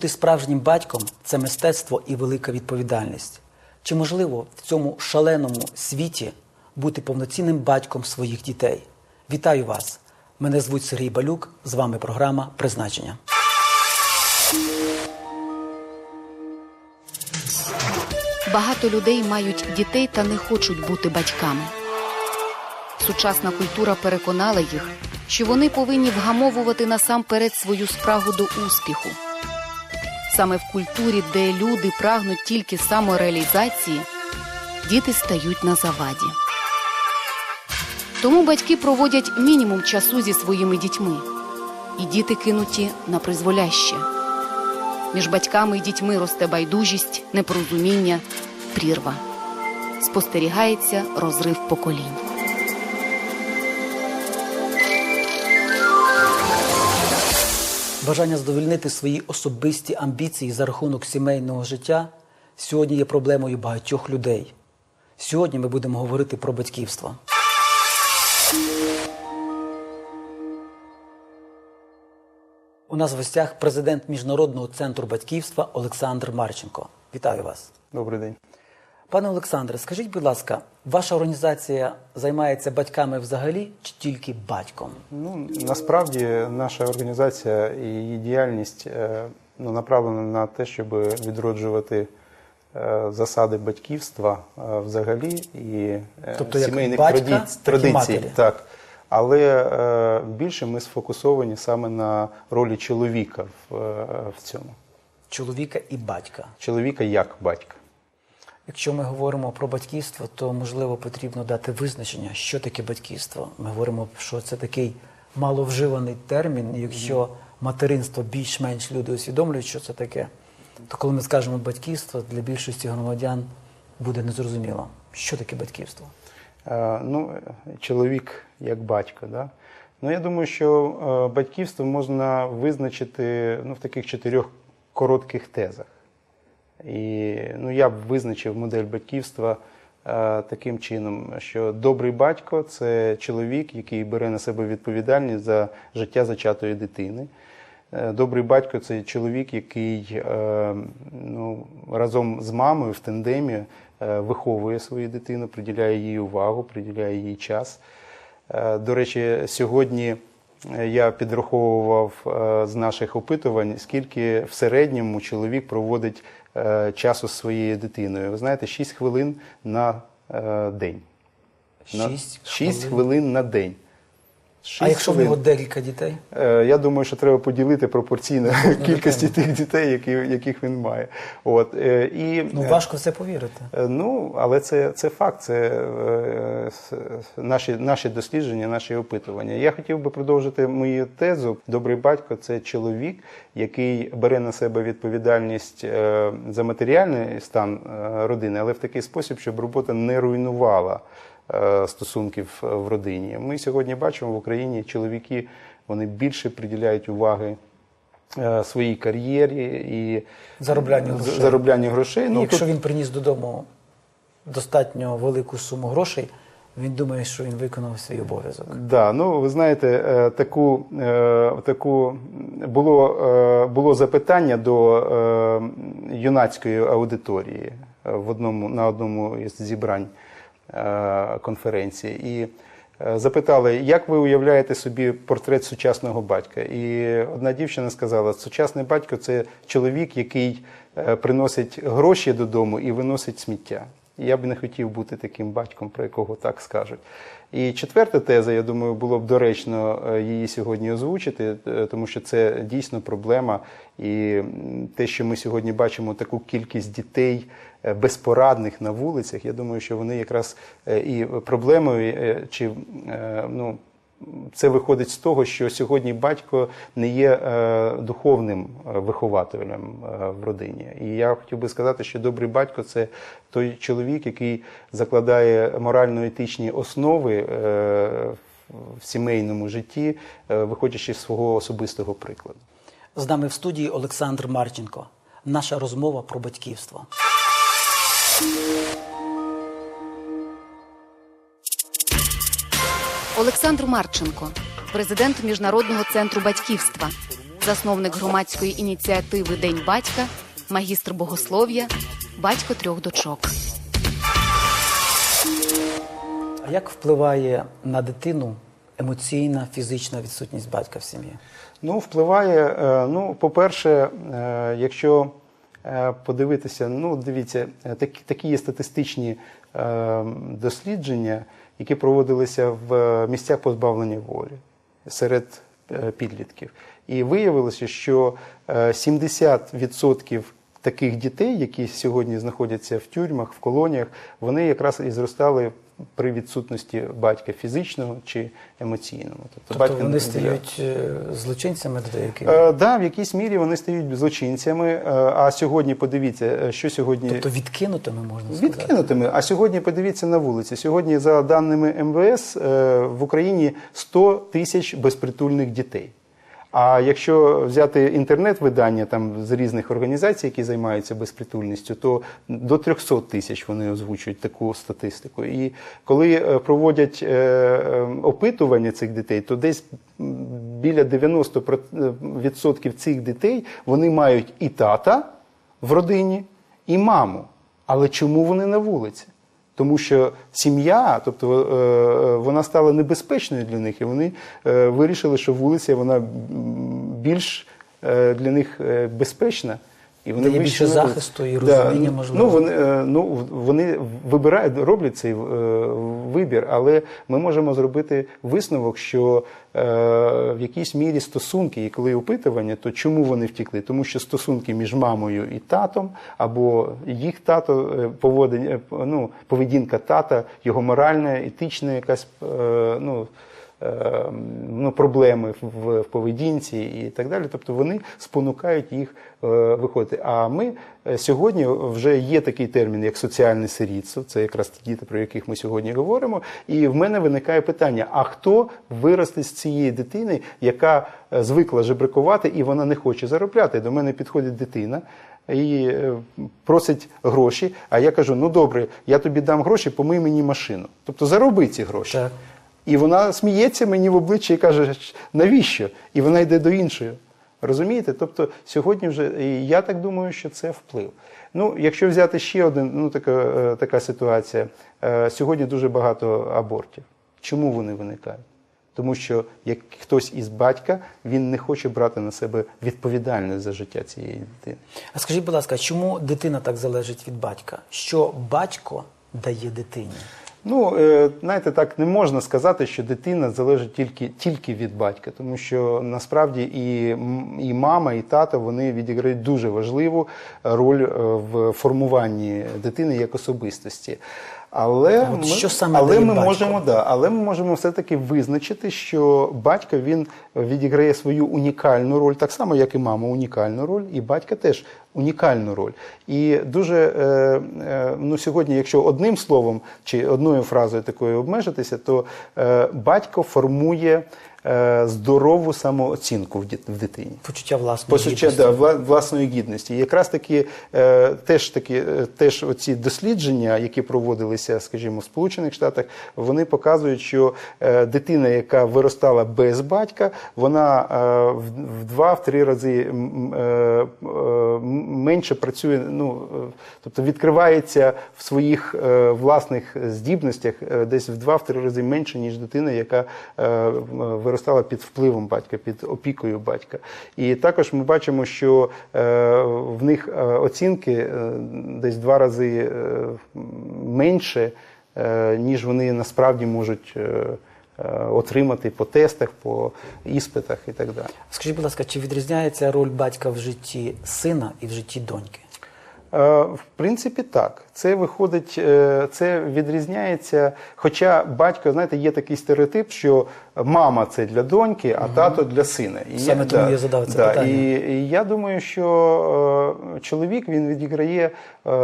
Бути справжнім батьком це мистецтво і велика відповідальність. Чи можливо в цьому шаленому світі бути повноцінним батьком своїх дітей? Вітаю вас! Мене звуть Сергій Балюк. З вами програма Призначення. Багато людей мають дітей та не хочуть бути батьками. Сучасна культура переконала їх, що вони повинні вгамовувати насамперед свою спрагу до успіху. Саме в культурі, де люди прагнуть тільки самореалізації, діти стають на заваді. Тому батьки проводять мінімум часу зі своїми дітьми, і діти кинуті на призволяще. Між батьками і дітьми росте байдужість, непорозуміння, прірва. Спостерігається розрив поколінь. Бажання задовольнити свої особисті амбіції за рахунок сімейного життя сьогодні є проблемою багатьох людей. Сьогодні ми будемо говорити про батьківство. У нас в гостях президент Міжнародного центру батьківства Олександр Марченко. Вітаю вас. Добрий день. Пане Олександре, скажіть, будь ласка, ваша організація займається батьками взагалі чи тільки батьком? Ну насправді наша організація і її діяльність е, ну, направлена на те, щоб відроджувати е, засади батьківства е, взагалі і Тобто як сімейних батька, традиц- так і традицій. матері. Так. Але більше ми сфокусовані саме на ролі чоловіка в, в цьому. Чоловіка і батька. Чоловіка як батька. Якщо ми говоримо про батьківство, то можливо потрібно дати визначення, що таке батьківство. Ми говоримо, що це такий маловживаний термін. Якщо материнство більш-менш люди усвідомлюють, що це таке, то коли ми скажемо батьківство, для більшості громадян буде незрозуміло, що таке батьківство. Е, Ну, чоловік як батько. Да? Ну, я думаю, що е, батьківство можна визначити ну, в таких чотирьох коротких тезах. І ну, я б визначив модель батьківства е, таким чином, що добрий батько це чоловік, який бере на себе відповідальність за життя зачатої дитини. Е, Добрий батько це чоловік, який е, ну, разом з мамою в тандемі е, виховує свою дитину, приділяє їй увагу, приділяє їй час. До речі, сьогодні я підраховував з наших опитувань, скільки в середньому чоловік проводить часу з своєю дитиною. Ви знаєте, 6 хвилин на е, день. На- Шість шість хвилин. хвилин на день. А Шість якщо в нього декілька дітей? Е, Я думаю, що треба поділити пропорційно кількості тих дітей, які, яких він має. От, е, і, Ну е, важко в це повірити. Ну, але це, це факт, це наші, наші дослідження, наші опитування. Я хотів би продовжити мою тезу. Добрий батько це чоловік, який бере на себе відповідальність за матеріальний стан родини, але в такий спосіб, щоб робота не руйнувала стосунків в родині. Ми сьогодні бачимо в Україні чоловіки, вони більше приділяють уваги. е, Своїй кар'єрі і Зароблянню грошей. зароблянню грошей. Ну, якщо тут- він приніс додому достатньо велику суму грошей, він думає, що він виконав свій обов'язок. Да, ну ви знаєте, е, таку, е, таку було, е, було запитання до е, юнацької аудиторії е, в одному, на одному із зібрань е, конференції. І е, запитали, як ви уявляєте собі портрет сучасного батька? І одна дівчина сказала, сучасний батько це чоловік, який е, приносить гроші додому і виносить сміття. Я б не хотів бути таким батьком, про якого так скажуть. І четверта теза, я думаю, було б доречно е, її сьогодні озвучити, е, тому що це дійсно проблема. І те, що ми сьогодні бачимо таку кількість дітей е, безпорадних на вулицях, я думаю, що вони якраз е, і проблемою е, чи е, ну. Це виходить з того, що сьогодні батько не є е, духовним е, вихователем е, в родині. І я хотів би сказати, що добрий батько це той чоловік, який закладає морально-етичні основи е, в сімейному житті, е, виходячи з свого особистого прикладу. З нами в студії Олександр Марченко. Наша розмова про батьківство. Олександр Марченко, президент Міжнародного центру батьківства. засновник громадської ініціативи День батька, магістр богослов'я, батько трьох дочок. А як впливає на дитину емоційна, фізична відсутність батька в сім'ї? Ну, впливає. е, Ну, по-перше, е, якщо подивитися, ну дивіться, е, такі, такі є статистичні е, дослідження, які проводилися в е, місцях позбавлення волі серед е, підлітків. І виявилося, що е, 70% таких дітей, які сьогодні знаходяться в тюрмах, в колоніях, вони якраз і зростали при відсутності батька фізичного чи емоційного. Тобто батька вони було. стають е, злочинцями до деяких? Е, да, в якійсь мірі вони стають злочинцями. е, А сьогодні подивіться, що сьогодні Тобто відкинутими можна сказати? відкинутими. А сьогодні подивіться на вулиці. Сьогодні, за даними МВС, в Україні 100 тисяч безпритульних дітей. А якщо взяти інтернет-видання там з різних організацій, які займаються безпритульністю, то до 300 тисяч вони озвучують таку статистику. І коли е, проводять е, е, опитування цих дітей, то десь біля 90% цих дітей вони мають і тата в родині, і маму. Але чому вони на вулиці? Тому що сім'я, тобто е, е, вона стала небезпечною для них, і вони е, вирішили, що вулиця вона більш для них безпечна. І Дає більше захисту і розуміння, можливо. Ну вони, е, ну вони вибирають, роблять цей е, вибір, але ми можемо зробити висновок, що е, в якійсь мірі стосунки, і коли опитування, то чому вони втікли? Тому що стосунки між мамою і татом, або їх тато е, поводення, ну, поведінка тата, його моральна, етична якась е, ну. Е, Ну, проблеми в, в поведінці і так далі. Тобто вони спонукають їх е, виходити. А ми е, сьогодні вже є такий термін, як соціальне сирітство. Це якраз ті діти, про яких ми сьогодні говоримо. І в мене виникає питання: а хто виросте з цієї дитини, яка е, звикла жебракувати і вона не хоче заробляти? До мене підходить дитина. І просить гроші, а я кажу: ну добре, я тобі дам гроші, помий мені машину. Тобто зароби ці гроші. Так. І вона сміється мені в обличчя і каже, навіщо? І вона йде до іншої. Розумієте? Тобто сьогодні вже я так думаю, що це вплив. Ну, якщо взяти ще один, ну така, е, така ситуація, Е, сьогодні дуже багато абортів. Чому вони виникають? Тому що як хтось із батька він не хоче брати на себе відповідальність за життя цієї дитини. А скажіть, будь ласка, чому дитина так залежить від батька? Що батько дає дитині? Ну, е, знаєте, так не можна сказати, що дитина залежить тільки, тільки від батька, тому що насправді і, і мама, і тато вони відіграють дуже важливу роль е, в формуванні дитини як особистості. Але от ми, що саме але ми батько? можемо да, але ми можемо все-таки визначити, що батько він відіграє свою унікальну роль, так само, як і мама унікальну роль, і батька теж унікальну роль. І дуже е, е, ну, сьогодні, якщо одним словом чи одною фразою такою обмежитися, то е, батько формує здорову самооцінку в, дитині. Почуття власної Почуття гідності. да, власної гідності. І якраз таки е, теж таки е, теж оці дослідження, які проводилися, скажімо, в Сполучених Штатах, вони показують, що е, дитина, яка виростала без батька, вона е, в, в два-в три рази е, е, менше працює, ну е, тобто відкривається в своїх е, власних здібностях е, десь в два-в три рази менше, ніж дитина, яка е, м, виростала під впливом батька, під опікою батька. І також ми бачимо, що е, в них е, оцінки е, десь два рази менше, ніж вони насправді можуть. Отримати по тестах, по іспитах і так далі. Скажіть, будь ласка, чи відрізняється роль батька в житті сина і в житті доньки? В принципі, так. Це виходить, е, це відрізняється. Хоча батько, знаєте, є такий стереотип, що мама це для доньки, а тато для сина. І Саме тому я задав це питання. І, і я думаю, що е, чоловік він відіграє е,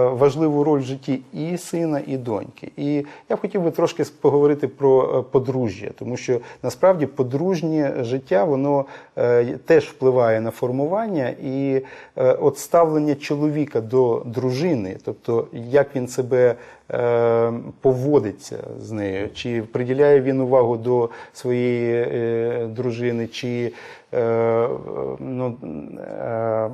важливу роль в житті і сина, і доньки. І я б хотів би трошки поговорити про е, подружжя, тому що насправді подружнє життя воно е, теж впливає на формування і е, от ставлення чоловіка до дружини, тобто як він себе поводиться з нею, чи приділяє він увагу до своєї е, дружини, чи е, е, ну, е,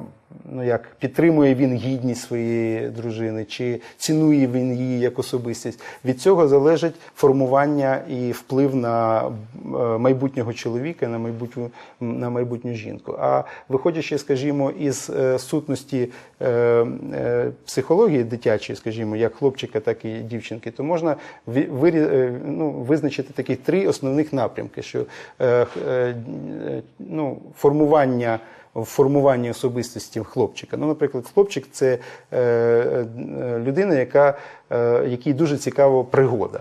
ну як підтримує він гідність своєї дружини, чи цінує він її як особистість. Від цього залежить формування і вплив на е, майбутнього чоловіка, на майбутню на майбутню жінку. А виходячи, скажімо, із е, сутності е, е, психології дитячої, скажімо, як хлопчика, так і дівчинки, то можна е, ну, визначити такі три основних напрямки: що е, е, ну, формування в формуванні особистості хлопчика. Ну, наприклад, хлопчик це е, людина, яка, е, якій дуже цікава пригода.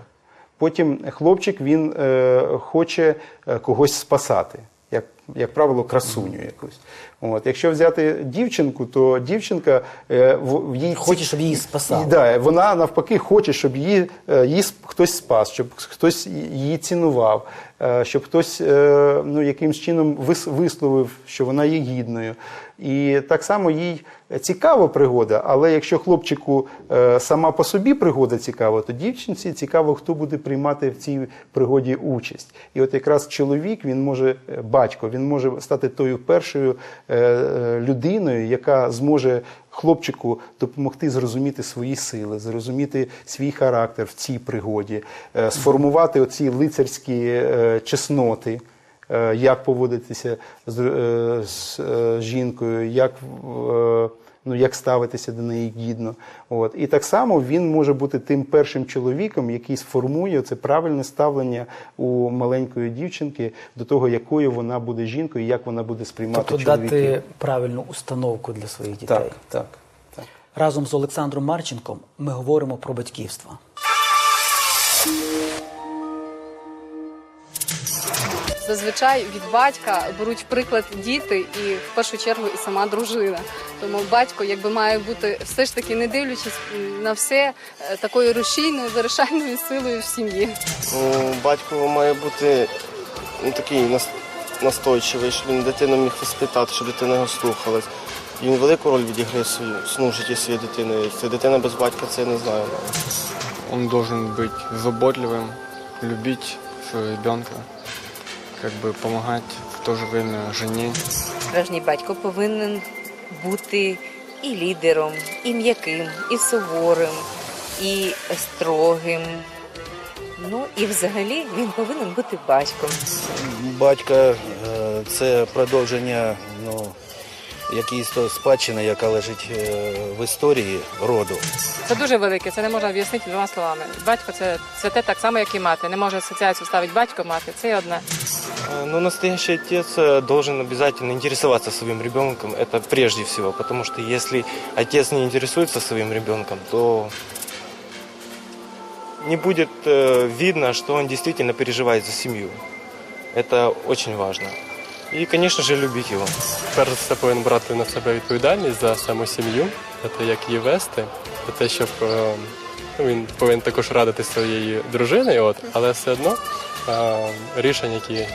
Потім хлопчик він е, хоче когось спасати, як, як правило, красуню якусь. От. Якщо взяти дівчинку, то дівчинка е, в, їй Хоче, щоб її спасали. Да, вона навпаки хоче, щоб її, е, її хтось спас, щоб хтось її цінував, е, щоб хтось е, ну, якимсь чином висловив, що вона є гідною. І так само їй цікава пригода, але якщо хлопчику е, сама по собі пригода цікава, то дівчинці цікаво, хто буде приймати в цій пригоді участь. І от якраз чоловік, він може, батько, він може стати тою першою е, е, людиною, яка зможе хлопчику допомогти зрозуміти свої сили, зрозуміти свій характер в цій пригоді, е, сформувати оці лицарські чесноти. Е, Як поводитися з, е, з е, жінкою, як, ну, як ставитися до неї гідно. От. І так само він може бути тим першим чоловіком, який сформує це правильне ставлення у маленької дівчинки до того, якою вона буде жінкою, як вона буде сприймати Тобто чоловіків. дати правильну установку для своїх дітей. Так, так, так. Разом з Олександром Марченком ми говоримо про батьківство. Зазвичай від батька беруть приклад діти і в першу чергу і сама дружина. Тому батько якби має бути все ж таки, не дивлячись на все, е, такою рушійною вирішальною силою в сім'ї. Ну, батько має бути ну, такий настойчивий, щоб він дитину міг воспитати, щоб дитина його слухалась. І він велику роль відіграє в свою- в житті своєї дитини. Це дитина без батька, це я не знаю. Он должен быть заботливым, любить своего ребенка, как бы помогать в то же время жене. Справжній батько повинен бути і лідером, і м'яким, і суворим, і строгим. Ну і взагалі він повинен бути батьком. Батька е, це продовження ну, якоїсь то спадщини, яка лежить е, в історії роду. Це дуже велике, це не можна об'яснити двома словами. Батько це, це те так само, як і мати. Не може асоціацію ставити батько, мати. Це одне. Э, Но настоящий отец э, должен обязательно интересоваться своим ребенком. Это прежде всего, потому что если отец не интересуется своим ребенком, то не будет э, видно, что он действительно переживает за семью. Это очень важно. И, звісно ж, любіть його. перш за все повинен брати на себе відповідальність за саму сім'ю, за те, як її вести, за те, щоб е, ну, він повинен також радити своєю дружиною, от, але все одно е, рішення, які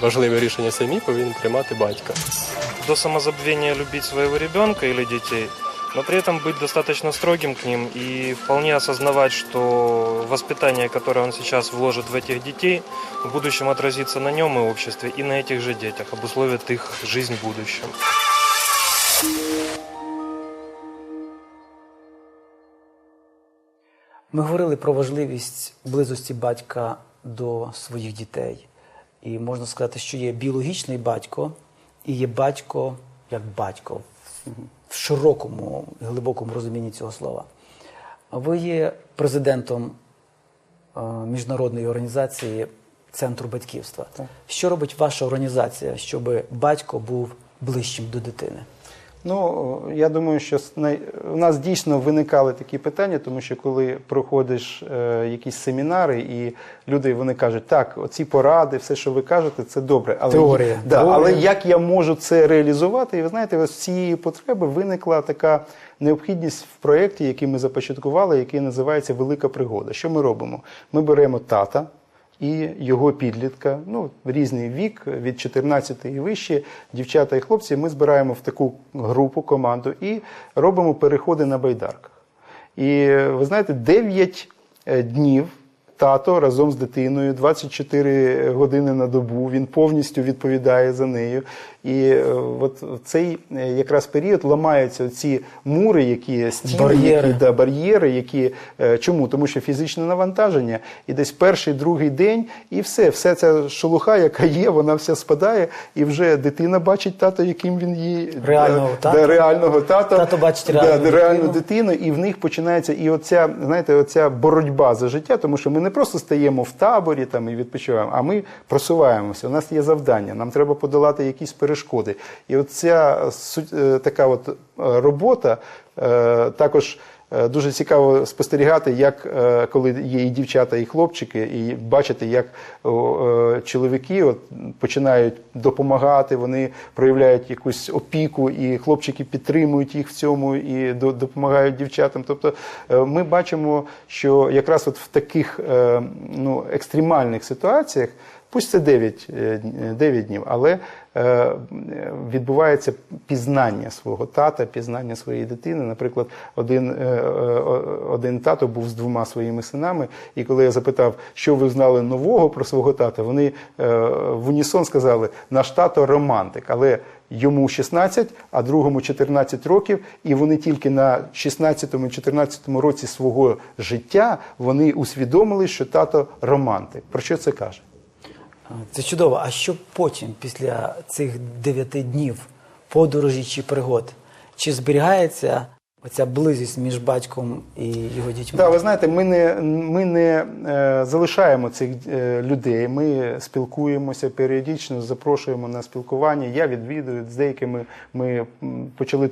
важливі рішення сім'ї, повинен приймати батько. До самозабвіння любіть свого ребенка або детей, но при этом быть достаточно строгим к ним и вполне осознавать, что воспитание, которое он сейчас вложит в этих детей, в будущем отразится на нем и обществе, и на этих же детях, обусловит их жизнь в будущем. Ми говорили про важливість близості батька до своїх дітей. І можна сказати, що є біологічний батько і є батько як батько в широкому глибокому розумінні цього слова. Ви є президентом е, міжнародної організації Центру батьківства. Що робить ваша організація, щоб батько був ближчим до дитини? Ну, я думаю, що у нас дійсно виникали такі питання, тому що коли проходиш е, якісь семінари, і люди вони кажуть, так, оці поради, все, що ви кажете, це добре. Але, Теорія. Да, Теорія. але як я можу це реалізувати? І ви знаєте, з цієї потреби виникла така необхідність в проєкті, який ми започаткували, який називається Велика пригода. Що ми робимо? Ми беремо тата і його підлітка, ну різний вік, від 14 і вище, дівчата і хлопці. Ми збираємо в таку групу, команду і робимо переходи на байдарках. І ви знаєте, 9 е, днів. Тато разом з дитиною 24 години на добу. Він повністю відповідає за нею. І е, от в цей е, якраз період ламаються ці мури, які стіни, Бар'єри. які да, бар'єри, які е, чому? Тому що фізичне навантаження, і десь перший, другий день, і все, все ця шелуха, яка є, вона вся спадає, і вже дитина бачить тато, яким він є Реального да, тата. да, реального тата, Тато бачить реальну да, реальну дитину. дитину, і в них починається і оця, знаєте, оця боротьба за життя, тому що ми не просто стаємо в таборі там і відпочиваємо, а ми просуваємося. У нас є завдання, нам треба подолати якісь перешкоди. І оця суть- е, така от е, робота е, також. Е, Дуже цікаво спостерігати, як е, коли є і дівчата, і хлопчики, і бачити, як е, чоловіки от, починають допомагати, вони проявляють якусь опіку, і хлопчики підтримують їх в цьому і до- допомагають дівчатам. Тобто ми бачимо, що якраз от в таких ну, екстремальних ситуаціях. Пусть це 9, е, 9 днів, але відбувається пізнання свого тата, пізнання своєї дитини. Наприклад, один, е, е, один тато був з двома своїми синами, і коли я запитав, що ви знали нового про свого тата, вони е, в унісон сказали: наш тато романтик, але йому 16, а другому 14 років, і вони тільки на 16-14 році свого життя вони усвідомили, що тато романтик. Про що це каже? Це чудово. А що потім, після цих дев'яти днів подорожі чи пригод? Чи зберігається оця близість між батьком і його дітьми? Так, ви знаєте, ми не, ми не е, залишаємо цих е, людей. Ми спілкуємося періодично, запрошуємо на спілкування. Я відвідую з деякими. Ми почали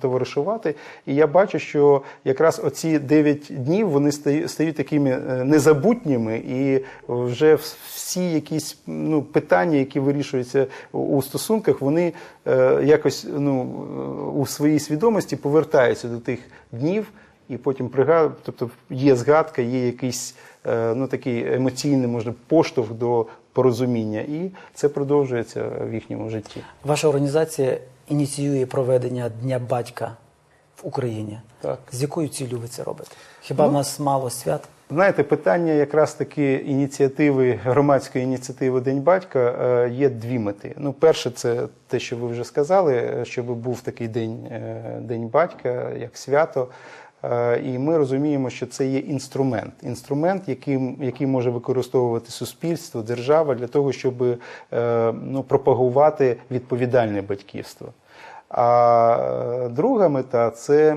товаришувати, і я бачу, що якраз оці 9 днів вони стають, такими е, незабутніми, і вже всі якісь ну, питання, які вирішуються у- стосунках, вони е, якось ну, у своїй свідомості повертаються до тих днів і потім пригадують, тобто є згадка, є якийсь е, ну, такий емоційний може, поштовх до порозуміння, і це продовжується в їхньому житті. Ваша організація ініціює проведення Дня батька в Україні. Так. З якою ціллю ви це робите? Хіба в нас мало свят? Знаєте, питання якраз таки ініціативи, громадської ініціативи День батька е, є дві мети. Ну, перше, це те, що ви вже сказали, е, щоб був такий день, е, день батька, як свято. І ми розуміємо, що це є інструмент, інструмент, яким, який може використовувати суспільство, держава для того, щоб ну, пропагувати відповідальне батьківство. А друга мета це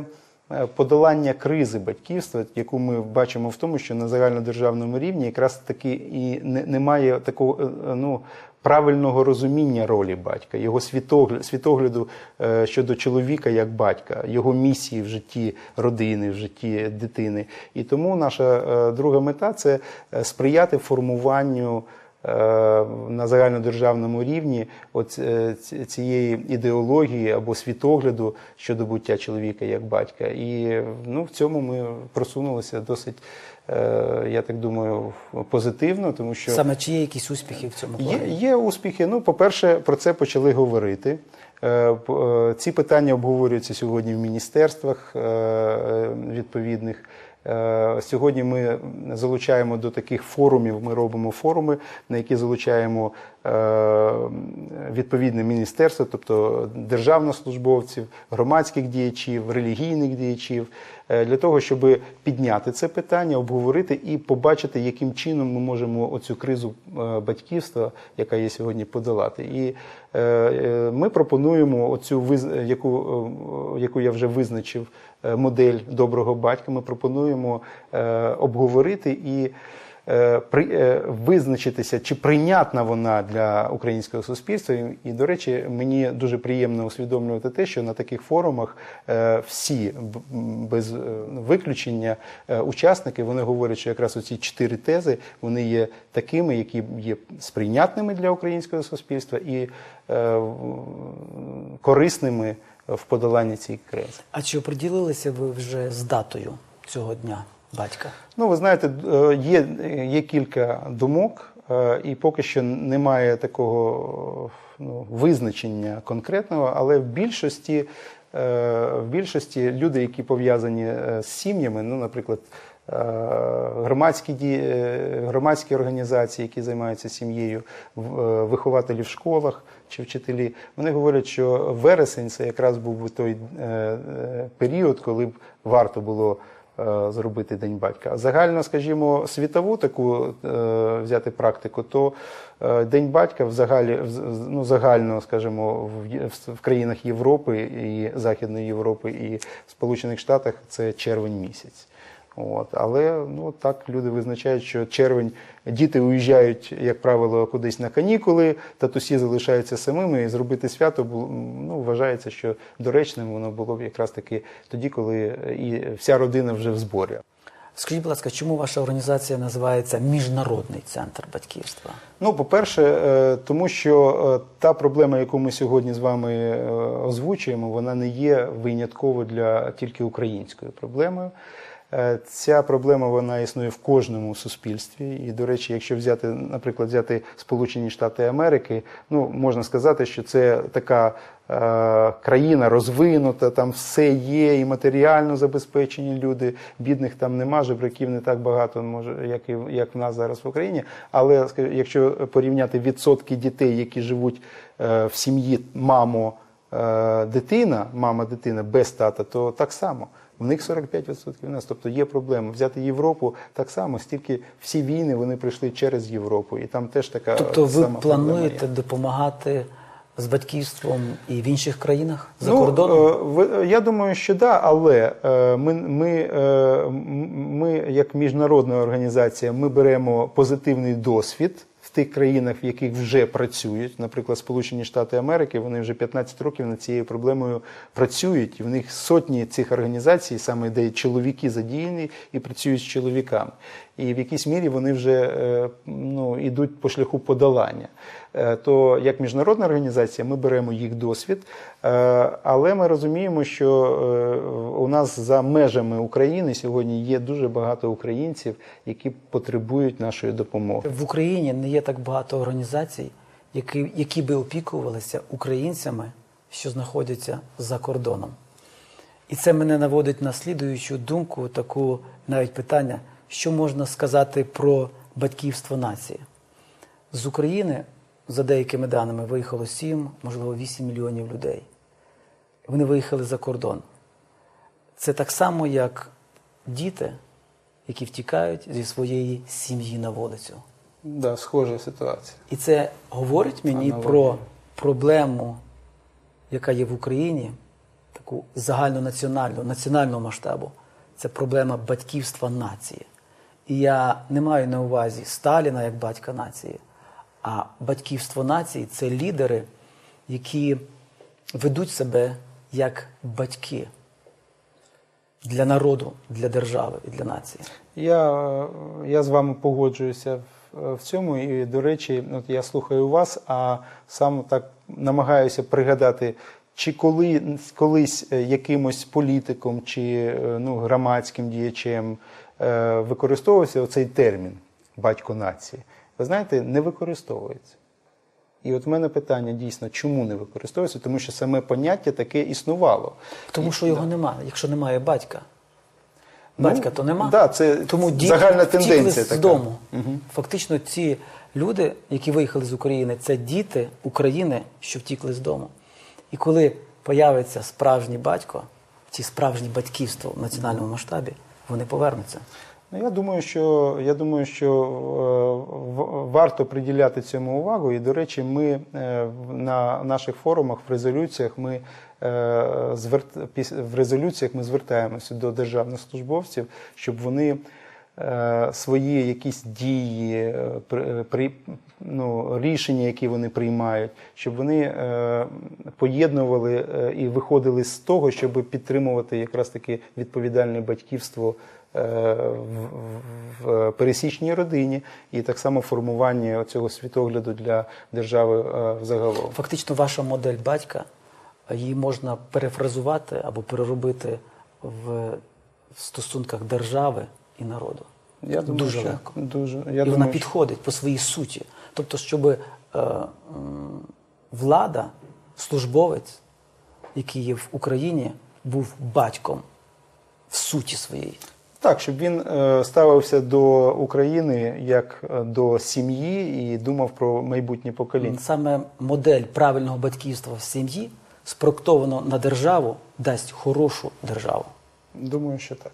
подолання кризи батьківства, яку ми бачимо в тому, що на загальнодержавному рівні якраз таки і немає такого е, е, ну, правильного розуміння ролі батька, його світогляду, світогляду е, щодо чоловіка як батька, його місії в житті родини, в житті дитини. І тому наша е, друга мета це е, сприяти формуванню е, на загальнодержавному рівні от е, цієї ідеології або світогляду щодо буття чоловіка як батька. І ну, в цьому ми просунулися досить, е, я так думаю, позитивно, тому що Саме чи є якісь успіхи в цьому Є, плані? є успіхи. Ну, по-перше, про це почали говорити. Е, е, Ці питання обговорюються сьогодні в міністерствах е, відповідних. Е, Сьогодні ми залучаємо до таких форумів. Ми робимо форуми, на які залучаємо е, відповідне міністерство, тобто державних службовців, громадських діячів, релігійних діячів, е, для того, щоб підняти це питання, обговорити і побачити, яким чином ми можемо оцю кризу батьківства, яка є сьогодні, подолати. І ми пропонуємо оцю яку, яку я вже визначив модель доброго батька. Ми пропонуємо е, обговорити і. е, е, Визначитися, чи прийнятна вона для українського суспільства, І- до речі, мені дуже приємно усвідомлювати те, що на таких форумах е, всі без е, виключення е, учасники вони говорять, що якраз оці чотири тези вони є такими, які є сприйнятними для українського суспільства і е, корисними в подоланні цієї кризи. А чи оприділилися ви вже з датою цього дня батька? Ну, ви знаєте, е, є, є кілька думок, е, і поки що немає такого ну, визначення конкретного, але в більшості, е, в більшості люди, які пов'язані з сім'ями, ну, наприклад, громадські, ді- е, громадські організації, які займаються сім'єю, е, вихователі в школах чи вчителі, вони говорять, що вересень це якраз був би той е, е, період, коли б варто було е, зробити День батька. Загально, скажімо, світову таку е, взяти практику, то е, День батька взагалі, ну, загально, скажімо, в країнах Європи і Західної Європи і Сполучених Штатах це червень місяць. От. Але ну, так люди визначають, що червень діти уїжджають, як правило, кудись на канікули, татусі залишаються самими, і зробити свято ну, вважається, що доречним воно було б якраз таки тоді, коли і вся родина вже в зборі. Скажіть, будь ласка, чому ваша організація називається Міжнародний центр батьківства? Ну, по-перше, е, тому що е, та проблема, яку ми сьогодні з вами е, озвучуємо, вона не є винятково для тільки українською проблемою. Е, Ця проблема вона існує в кожному суспільстві. І, до речі, якщо взяти, наприклад, взяти Сполучені Штати Америки, ну можна сказати, що це така е, країна розвинута, там все є, і матеріально забезпечені люди. Бідних там нема, жебраків не так багато, може, як і як в нас зараз в Україні. Але якщо порівняти відсотки дітей, які живуть е, в сім'ї мамо. Дитина, мама дитина без тата, то так само. В них 45% у нас. Тобто є проблема. Взяти Європу так само, стільки всі війни вони прийшли через Європу, і там теж така Тобто ви сама проблема плануєте є. допомагати з батьківством і в інших країнах за ну, кордоном? е, Я думаю, що да, але е, ми, ми, е, ми, як міжнародна організація, ми беремо позитивний досвід в тих країнах, в яких вже працюють. Наприклад, Сполучені Штати Америки, вони вже 15 років над цією проблемою працюють. І в них сотні цих організацій, саме де чоловіки задіяні і працюють з чоловіками. І в якійсь мірі вони вже е, ну, йдуть по шляху подолання. Е, То як міжнародна організація ми беремо їх досвід, е, але ми розуміємо, що е, у нас за межами України сьогодні є дуже багато українців, які потребують нашої допомоги. В Україні не є так багато організацій, які, які би опікувалися українцями, що знаходяться за кордоном. І це мене наводить на слідуючу думку, таку навіть питання, що можна сказати про батьківство нації. З України, за деякими даними, виїхало 7, можливо, 8 мільйонів людей. Вони виїхали за кордон. Це так само, як діти, які втікають зі своєї сім'ї на вулицю. Да, схожа ситуація. І це говорить мені Аналогія. про проблему, яка є в Україні, таку загальнонаціональну, національного масштабу. Це проблема батьківства нації. І я не маю на увазі Сталіна як батька нації, а батьківство нації це лідери, які ведуть себе як батьки для народу, для держави і для нації. Я, я з вами погоджуюся в, в цьому. І, до речі, от я слухаю вас, а сам так намагаюся пригадати, чи коли колись е, якимось політиком чи е, ну, громадським діячем е, використовувався оцей термін батько нації. Ви знаєте, не використовується. І от в мене питання дійсно, чому не використовується? Тому що саме поняття таке існувало. Тому що його немає, якщо немає батька. Ну, Батька то нема. да, це Тому діти загальна втікли тенденція з дому. Мгм. Фактично, ці люди, які виїхали з України, це діти України, що втікли з дому. І коли появиться справжній батько, ці справжнє батьківство в національному масштабі, вони повернуться. Ну, я думаю, що я думаю, що е, варто приділяти цьому увагу. І, до речі, ми е, на наших форумах в резолюціях ми е, в резолюціях ми звертаємося до державних службовців, щоб вони свої якісь дії, при, ну, рішення, які вони приймають, щоб вони поєднували і виходили з того, щоб підтримувати якраз таки відповідальне батьківство в, в- пересічній родині і так само формування цього світогляду для держави е, взагалом. Фактично, ваша модель батька, її можна перефразувати або переробити в стосунках держави і народу. Я думаю, дуже що легко. Дуже, я і вона думаю, що- підходить по своїй суті. Тобто, щоб е, влада, службовець, який є в Україні, був батьком в суті своїй. Так, щоб він е, ставився до України як е, до сім'ї і думав про майбутнє покоління. Саме модель правильного батьківства в сім'ї спроектовано на державу дасть хорошу державу. Думаю, що так.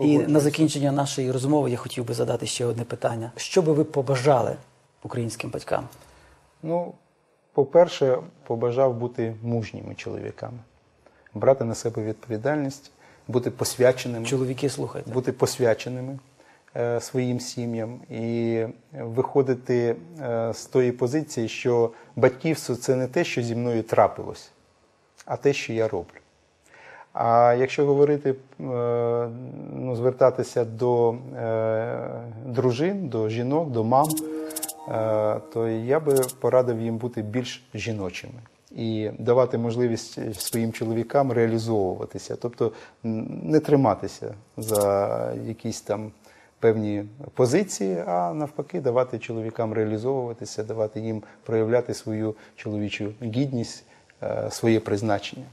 І на закінчення нашої розмови я хотів би задати ще одне питання: що би ви побажали українським батькам? Ну, по-перше, побажав бути мужніми чоловіками, брати на себе відповідальність, бути посвяченими. Чоловіки, слухайте. бути посвяченими е, своїм сім'ям і виходити е, з тої позиції, що батьківство це не те, що зі мною трапилось, а те, що я роблю. А якщо говорити, е, ну, звертатися до е, дружин, до жінок, до мам, е, то я би порадив їм бути більш жіночими і давати можливість своїм чоловікам реалізовуватися, тобто не триматися за якісь там певні позиції, а навпаки, давати чоловікам реалізовуватися, давати їм проявляти свою чоловічу гідність, е, своє призначення.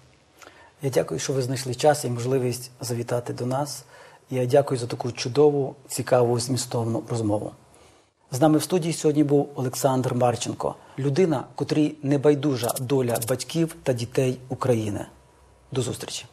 Я дякую, що ви знайшли час і можливість завітати до нас. Я дякую за таку чудову, цікаву, змістовну розмову. З нами в студії сьогодні був Олександр Марченко, людина, котрій небайдужа доля батьків та дітей України. До зустрічі!